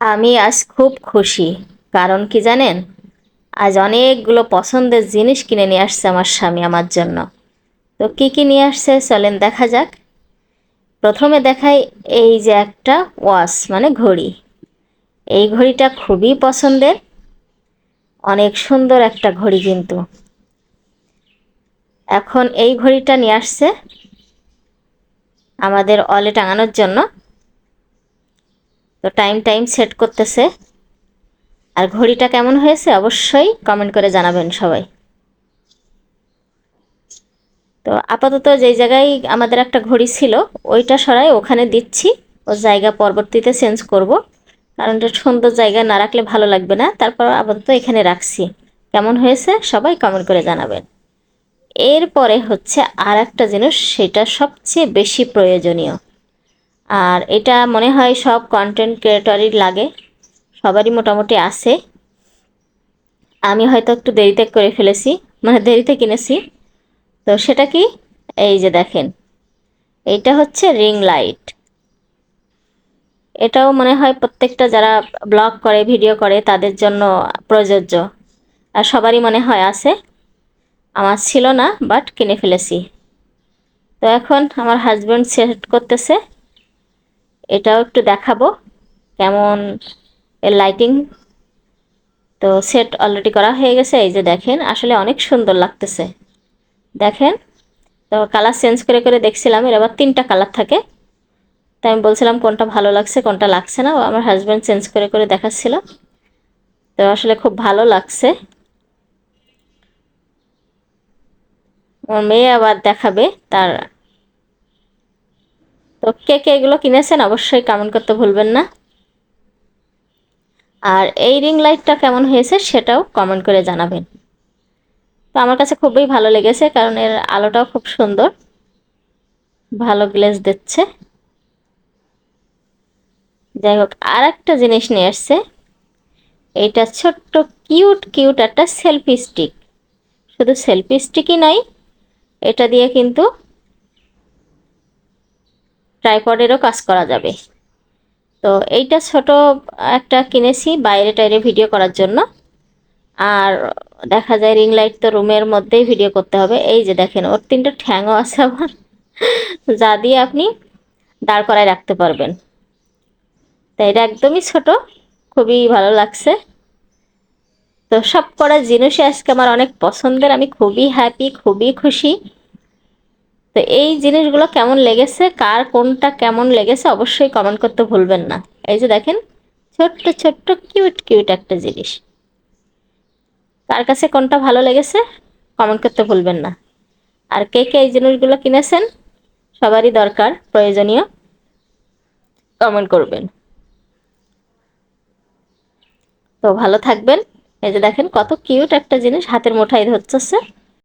আমি আজ খুব খুশি। কারণ কি জানেন? আজ অনেকগুলো পছন্দের জিনিস কিনে নিয়ে আসছে আমার স্বামী আমার জন্য। তো কি কি নিয়ে আসছে চলেন দেখা যাক। প্রথমে দেখাই এই যে একটা ওয়াচ মানে ঘড়ি। এই ঘড়িটা খুবই পছন্দের। অনেক সুন্দর একটা ঘড়ি কিন্তু। এখন এই ঘড়িটা নিয়ে আসছে আমাদের অলে টাঙানোর জন্য। তো টাইম টাইম সেট করতেছে। আর ঘড়িটা কেমন হয়েছে অবশ্যই কমেন্ট করে জানাবেন সবাই। তো আপাতত যেই জায়গায় আমাদের একটা ঘড়ি ছিল, ওইটা সরাই ওখানে দিচ্ছি। ও জায়গা পরবর্তীতে চেঞ্জ করব। কারণ এটা সুন্দর জায়গা, না রাখলে ভালো লাগবে না। তারপর আপাতত এখানে রাখছি। কেমন হয়েছে সবাই কমেন্ট করে জানাবেন। এরপরে হচ্ছে আর একটা জিনিস, সেটা সবচেয়ে বেশি প্রয়োজনীয়। আর এটা মনে হয় সব কন্টেন্ট ক্রিয়েটরই লাগে। সবারই মোটামুটি আছে। আমি হয়তো একটু দেরিতে করে ফেলেছি মানে দেরিতে কিনেছি। তো সেটা কি? এই যে দেখেন এইটা হচ্ছে রিং লাইট এটাও মনে হয় প্রত্যেকটা যারা ব্লগ করে ভিডিও করে, তাদের জন্য প্রযোজ্য। আর সবারই মনে হয় আছে। আমার ছিল না বাট কিনে ফেলেছি। তো এখন আমার হাজব্যান্ড সেট করতেছে। এটাও একটু দেখাবো, কেমন এর লাইটিং তো সেট অলরেডি করা হয়ে গেছে, এই যে দেখেন, আসলে অনেক সুন্দর লাগতেছে। দেখেন, তো কালার চেঞ্জ করে করে দেখছিলাম, এর আবার তিনটা কালার থাকে। তাই আমি বলছিলাম কোনটা ভালো লাগছে, কোনটা লাগছে না আমার হাজব্যান্ড চেঞ্জ করে করে দেখাচ্ছিল। তো আসলে খুব ভালো লাগছে। আমার মেয়ে আবার দেখাবে, তার তো কে কে এগুলো কিনেছেন অবশ্যই কমেন্ট করতে ভুলবেন না। আর এই রিং লাইটটা কেমন হয়েছে সেটাও কমেন্ট করে জানাবেন। তো আমার কাছে খুবই ভালো লেগেছে কারণ এর আলোটাও খুব সুন্দর। ভালো গ্লেজ দিচ্ছে। যাই হোক আর একটা জিনিস নিয়ে আসছে। এইটা ছোট্ট কিউট কিউট একটা সেলফি স্টিক শুধু সেলফি স্টিকই নয়, এটা দিয়ে কিন্তু ট্রাইপডেরও কাজ করা যাবে। তো এইটা ছোট একটা কিনেছি, বাইরে টাইরে ভিডিও করার জন্য। আর দেখা যায় রিং লাইট তো রুমের মধ্যেই ভিডিও করতে হবে। এই যে দেখেন, ওর তিনটা ঠ্যাংও আছে আবার যা দিয়ে আপনি দাঁড় করায় রাখতে পারবেন। তো এটা একদমই ছোট, খুবই ভালো লাগছে। তো সব করা জিনিসই আজকে আমার অনেক পছন্দের, আমি খুবই হ্যাপি খুবই খুশি। তো এই জিনিসগুলো কেমন লেগেছে? কার কোনটা কেমন লেগেছে? অবশ্যই কমেন্ট করতে ভুলবেন না। এই যে দেখেন, ছোট্ট ছোট্ট কিউট কিউট একটা জিনিস। কার কাছে কোনটা ভালো লেগেছে? কমেন্ট করতে ভুলবেন না। আর কে কে এই জিনিসগুলো কিনেছেন? সবারই দরকার, প্রয়োজনীয়। কমেন্ট করবেন। তো ভালো থাকবেন। এই যে দেখেন, কত কিউট একটা জিনিস হাতের মুঠাই ধরছে